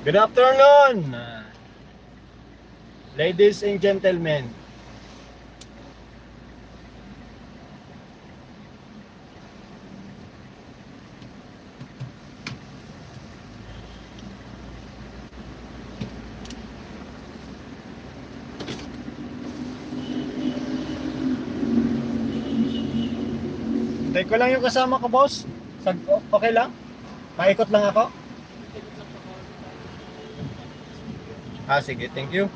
Good afternoon, ladies and gentlemen. Hintay ko lang yung kasama ko, boss. Sag okay lang? Paikot lang ako? Ah, sige. Thank you.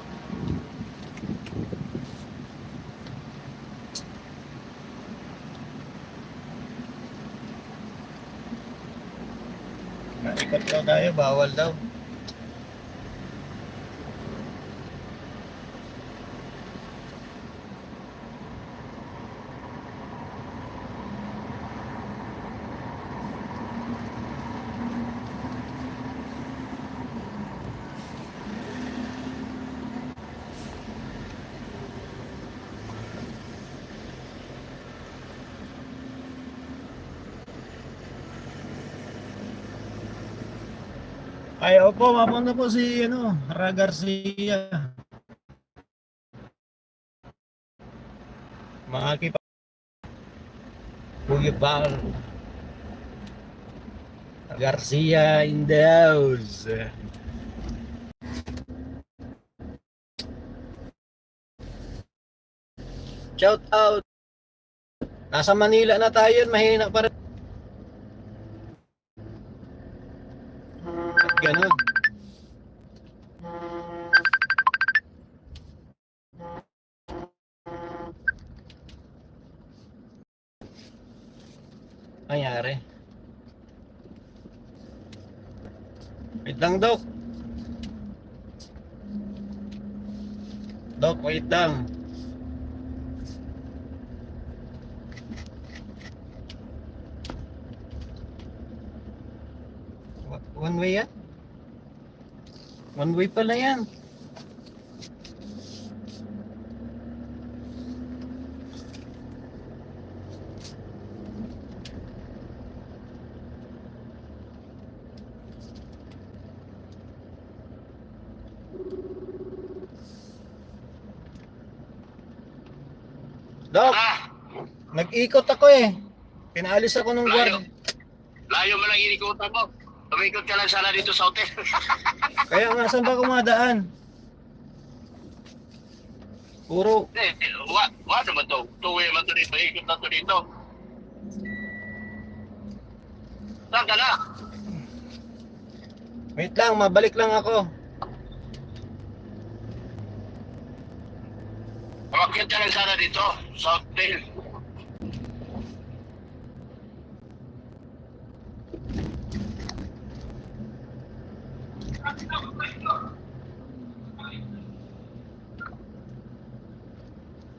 Naikot daw tayo. Bawal daw. Ay, opo. Mapunta po si, ano, Ra Garcia. Makipa. Kuya Val. Garcia in the house. Shout out. Nasa Manila na tayo, mahina pa rin. Ganun. Nangyari. Wait lang, Dok. Dok, wait lang. One way yan? One way pala yan. Dok, Ah, nag-ikot ako eh. Pinaalis ako ng Layo. guard. layo mo lang inikutan mo. Tumikot ka lang sana dito sa hotel. Kaya nga, saan ba kumadaan? Puro, eh, wa, wa naman to. Tuwi man to dito. Ikot na to dito. Saan ka na? wait lang, mabalik lang ako. Umakyat ka lang sana dito hotel.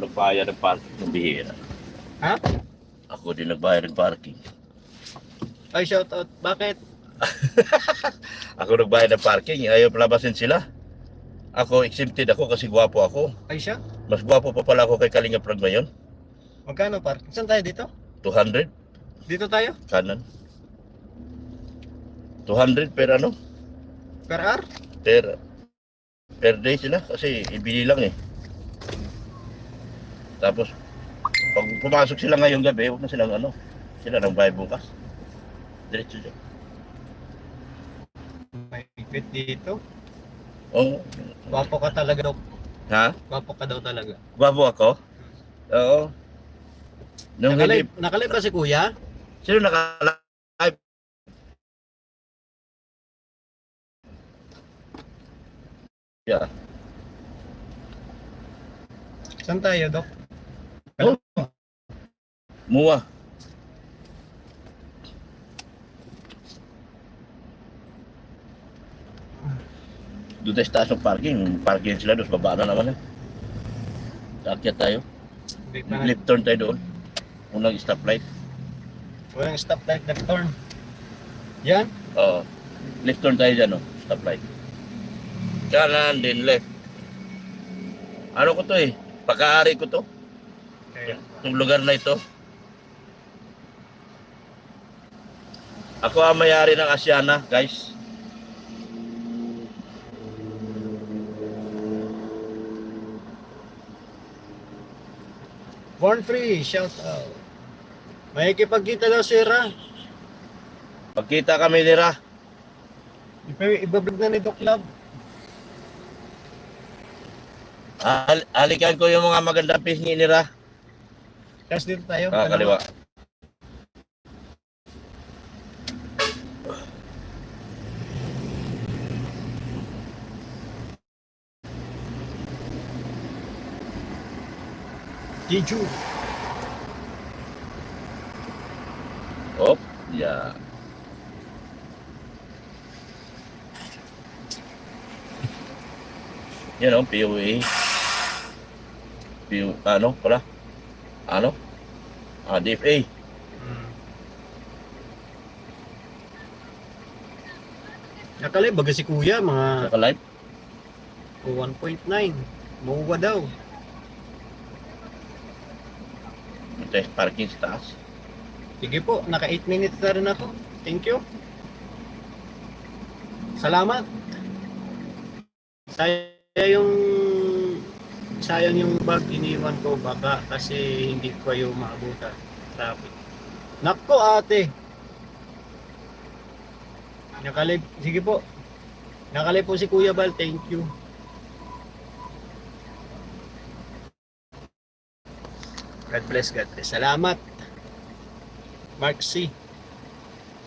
Ako nagbayad ng parking ng bihira. Ha? Ako din nagbayad ng parking. Ay, shout out. Bakit? Ako nagbayad ng parking, ayaw palabasin sila. Ako exempted ako kasi gwapo ako. Ay siya? Mas gwapo pa pala ako kay Kalinga Prag ngayon. Magkano par? Saan tayo dito? 200 Dito tayo? kanan. 200 per ano? Per hour? Per per day sila kasi ibili lang eh. Tapos pag pumasok sila ngayong gabi, huwag na silang ano. Sila nang bayad bukas. Diretso dyan. May fit dito. Oo. Gwapo ka talaga daw. Ha? Gwapo ka daw talaga. Gwapo ako? Oo. Nung hindi, Nakalive, nakalive ba si kuya? sino naka-live? Yeah. Saan tayo, Dok? Pero, oh. Muwa. Doon tayo taas ng parking. Parking sila doon. Baba na naman. Eh. Akyat tayo. Left turn tayo doon. Unang stoplight. Unang stoplight na turn. Yan? Oo. Left turn tayo dyan, no? Stoplight. Kanan, then left. Ano ko to eh? Pag-aari ko to. Yung lugar na ito. Ako ang mayari ng Asiana, guys. Born free, shout out. May kipagkita daw si Ra. Pagkita kami ni Ra. Ibablog na nito club. Hal- halikan ko yung mga magandang pisngi ni Ra. Tapos dito tayo. Ah, kaliwa. Jeju. Op. Ya. Yan o, POA. PO, ano pala? Ano? Ah, DFA. Hmm. Nakalay, baga si kuya, mga Naka-live? 1.9. Mauwa daw. Ito parking sa taas. Sige po, naka 8 minutes na rin ako. Thank you. Salamat. Sayang yung sayang yung bag iniwan ko baka kasi hindi ko kayo maabutan. Traffic. Nako ate. Nakalib, sige po. Nakalib po si Kuya Bal, thank you. God bless, God bless. Salamat. Mark C.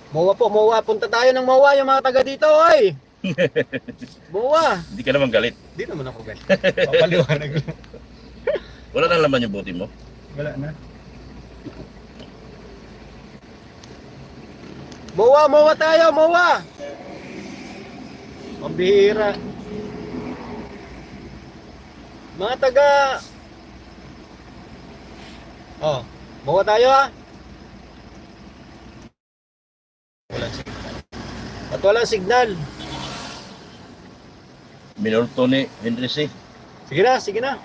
Mowa po, Mowa. Punta tayo ng Mowa yung mga taga dito, oy! Mowa! Hindi ka naman galit. Di naman ako galit. Papaliwanag lang. Wala nang laman yung buti mo. Wala na. Mowa, Mowa tayo, Mowa! Pambihira. Mga taga... Oh, Mowa tayo ha? Walang signal. At walang signal. Minulto ni Henry C. Sige na, sige na.